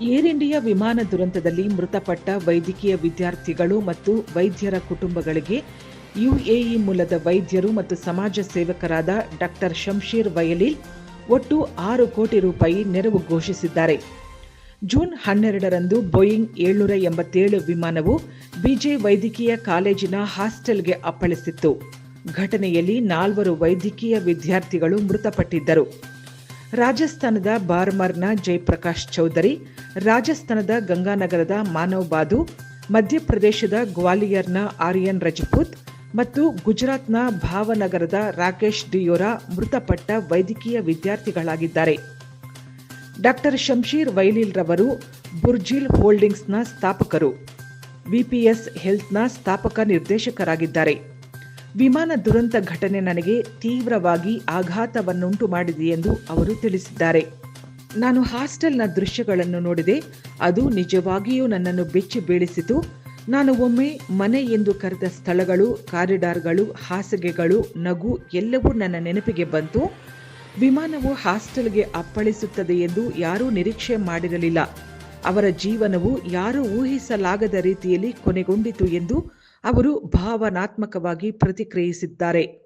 Air India ವಿಮಾನ ದುರಂತದಲ್ಲಿ ಮೃತಪಟ್ಟ ವೈದ್ಯಕೀಯ ವಿದ್ಯಾರ್ಥಿಗಳು ಮತ್ತು ವೈದ್ಯರ ಕುಟುಂಬಗಳಿಗೆ ಯುಎಇ ಮೂಲದ ವೈದ್ಯರು ಮತ್ತು ಸಮಾಜ ಸೇವಕರಾದ ಡಾಕ್ಟರ್ ಶಂಶೀರ್ ವಯಲಿಲ್ ಒಟ್ಟು ಆರು ಕೋಟಿ ರೂಪಾಯಿ ನೆರವು ಘೋಷಿಸಿದ್ದಾರೆ. ಜೂನ್ ಹನ್ನೆರಡರಂದು ಬೋಯಿಂಗ್ ಏಳ್ನೂರ ಎಂಬತ್ತೇಳು ವಿಮಾನವು ಬಿಜೆ ವೈದ್ಯಕೀಯ ಕಾಲೇಜಿನ ಹಾಸ್ಟೆಲ್ಗೆ ಅಪ್ಪಳಿಸಿತ್ತು. ಘಟನೆಯಲ್ಲಿ ನಾಲ್ವರು ವೈದ್ಯಕೀಯ ವಿದ್ಯಾರ್ಥಿಗಳು ಮೃತಪಟ್ಟಿದ್ದರು. ರಾಜಸ್ಥಾನದ ಬಾರ್ಮರ್ನ ಜಯಪ್ರಕಾಶ್ ಚೌಧರಿ, ರಾಜಸ್ಥಾನದ ಗಂಗಾನಗರದ ಮಾನವ್ ಬಾದು, ಮಧ್ಯಪ್ರದೇಶದ ಗ್ವಾಲಿಯರ್ನ ಆರ್ಯನ್ ರಜಪೂತ್ ಮತ್ತು ಗುಜರಾತ್ನ ಭಾವನಗರದ ರಾಕೇಶ್ ಡಿಯೋರಾ ಮೃತಪಟ್ಟ ವೈದ್ಯಕೀಯ ವಿದ್ಯಾರ್ಥಿಗಳಾಗಿದ್ದಾರೆ. ಡಾಕ್ಟರ್ ಶಂಶೀರ್ ವೈಲಿಲ್ರವರು ಬುರ್ಜಿಲ್ ಹೋಲ್ಡಿಂಗ್ಸ್ನ ಸ್ಥಾಪಕರು. ವಿಪಿಎಸ್ ಹೆಲ್ತ್ನ ಸ್ಥಾಪಕ ನಿರ್ದೇಶಕರಾಗಿದ್ದಾರೆ. ವಿಮಾನ ದುರಂತ ಘಟನೆ ನನಗೆ ತೀವ್ರವಾಗಿ ಆಘಾತವನ್ನುಂಟು ಮಾಡಿದೆ ಎಂದು ಅವರು ತಿಳಿಸಿದ್ದಾರೆ. ನಾನು ಹಾಸ್ಟೆಲ್ನ ದೃಶ್ಯಗಳನ್ನು ನೋಡಿದೆ. ಅದು ನಿಜವಾಗಿಯೂ ನನ್ನನ್ನು ಬೆಚ್ಚಿ ಬೀಳಿಸಿತು. ನಾನು ಒಮ್ಮೆ ಮನೆ ಎಂದು ಕರೆದ ಸ್ಥಳಗಳು, ಕಾರಿಡಾರ್ಗಳು, ಹಾಸಿಗೆಗಳು, ನಗು ಎಲ್ಲವೂ ನನ್ನ ನೆನಪಿಗೆ ಬಂತು. ವಿಮಾನವು ಹಾಸ್ಟೆಲ್ಗೆ ಅಪ್ಪಳಿಸುತ್ತದೆ ಎಂದು ಯಾರೂ ನಿರೀಕ್ಷೆ ಮಾಡಿರಲಿಲ್ಲ. ಅವರ ಜೀವನವು ಯಾರೂ ಊಹಿಸಲಾಗದ ರೀತಿಯಲ್ಲಿ ಕೊನೆಗೊಂಡಿತು ಎಂದು ಅವರು ಭಾವನಾತ್ಮಕವಾಗಿ ಪ್ರತಿಕ್ರಿಯಿಸಿದ್ದಾರೆ.